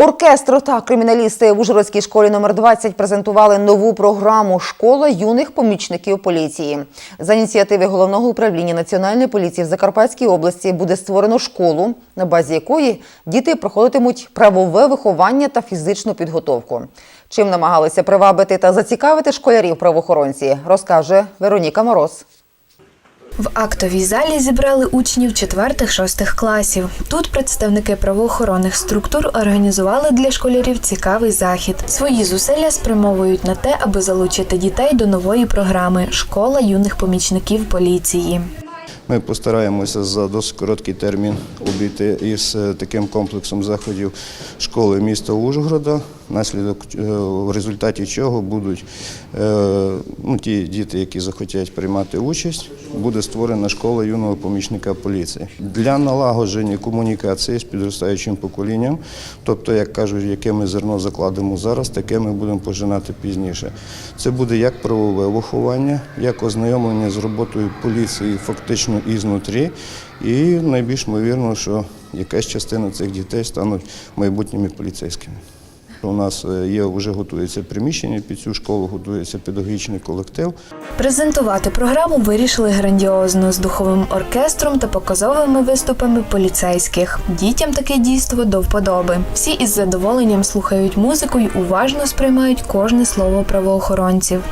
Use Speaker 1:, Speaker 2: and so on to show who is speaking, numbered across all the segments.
Speaker 1: Оркестр та криміналісти в Ужгородській школі номер 20 презентували нову програму Школа юних помічників поліції. За ініціативи головного управління національної поліції в Закарпатській області буде створено школу, на базі якої діти проходитимуть правове виховання та фізичну підготовку. Чим намагалися привабити та зацікавити школярів правоохоронці, розкаже Вероніка Мороз.
Speaker 2: В актовій залі зібрали учнів 4-6 класів. Тут представники правоохоронних структур організували для школярів цікавий захід. Свої зусилля спрямовують на те, аби залучити дітей до нової програми Школа юних помічників поліції.
Speaker 3: Ми постараємося за досить короткий термін обійти із е, таким комплексом заходів школи міста Ужгорода, наслідок е, в результаті чого будуть е, ну, ті діти, які захотять приймати участь, буде створена школа юного помічника поліції для налагодження комунікації з підростаючим поколінням. Тобто, як кажуть, яке ми зерно закладемо зараз, таке ми будемо пожинати пізніше. Це буде як правове виховання, як ознайомлення з роботою поліції фактично ізнутрі, і найбільш ймовірно, що якась частина цих дітей стануть майбутніми поліцейськими. У нас е, є вже готується приміщення під цю школу, готується педагогічний колектив.
Speaker 2: Презентувати програму вирішили грандіозно з духовим оркестром та показовими виступами поліцейських. Дітям таке дійство до вподоби. Всі із задоволенням слухають музику й уважно сприймають кожне слово правоохоронців.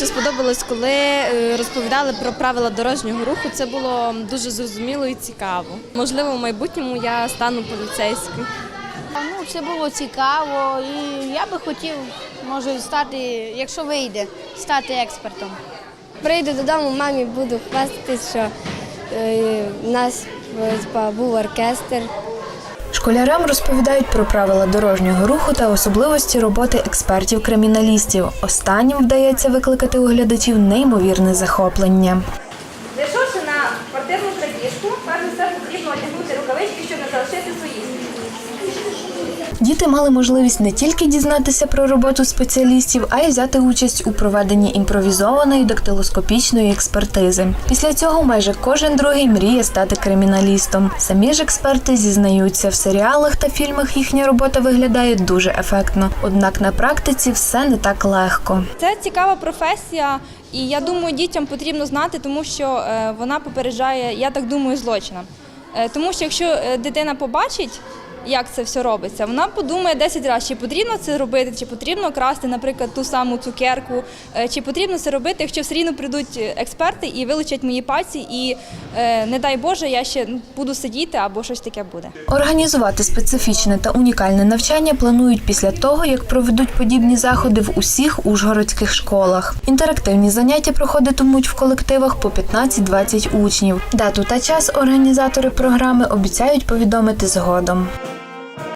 Speaker 4: Найбільше сподобалось, коли е, розповідали про правила дорожнього руху. Це було дуже зрозуміло і цікаво. Можливо, в майбутньому я стану поліцейською.
Speaker 5: Ну, це було цікаво, і я би хотів, може, стати, якщо вийде, стати експертом.
Speaker 6: Прийду додому, мамі буду хвастатись, що е, в нас е, був оркестр.
Speaker 2: Школярам розповідають про правила дорожнього руху та особливості роботи експертів-криміналістів. Останнім вдається викликати у глядачів неймовірне захоплення.
Speaker 7: Зайшовши на квартирну крадіжку, перш за все потрібно одягнути рукавички, щоб не залишити свої.
Speaker 2: Діти мали можливість не тільки дізнатися про роботу спеціалістів, а й взяти участь у проведенні імпровізованої дактилоскопічної експертизи. Після цього майже кожен другий мріє стати криміналістом. Самі ж експерти зізнаються, в серіалах та фільмах їхня робота виглядає дуже ефектно. Однак на практиці все не так легко.
Speaker 4: Це цікава професія, і я думаю, дітям потрібно знати, тому що е, вона попереджає, я так думаю, злочинам. Е, Тому що якщо е, дитина побачить, як це все робиться, вона подумає 10 разів, чи потрібно це робити, чи потрібно красти, наприклад, ту саму цукерку, е, чи потрібно це робити, якщо все рівно прийдуть експерти і вилучать мої пальці, і е, не дай Боже, я ще ну, буду сидіти або щось таке буде.
Speaker 2: Організувати специфічне та унікальне навчання планують після того, як проведуть подібні заходи в усіх ужгородських школах. Інтерактивні заняття проходитимуть в колективах по 15-20 учнів. Дату та час організатори програми обіцяють повідомити згодом.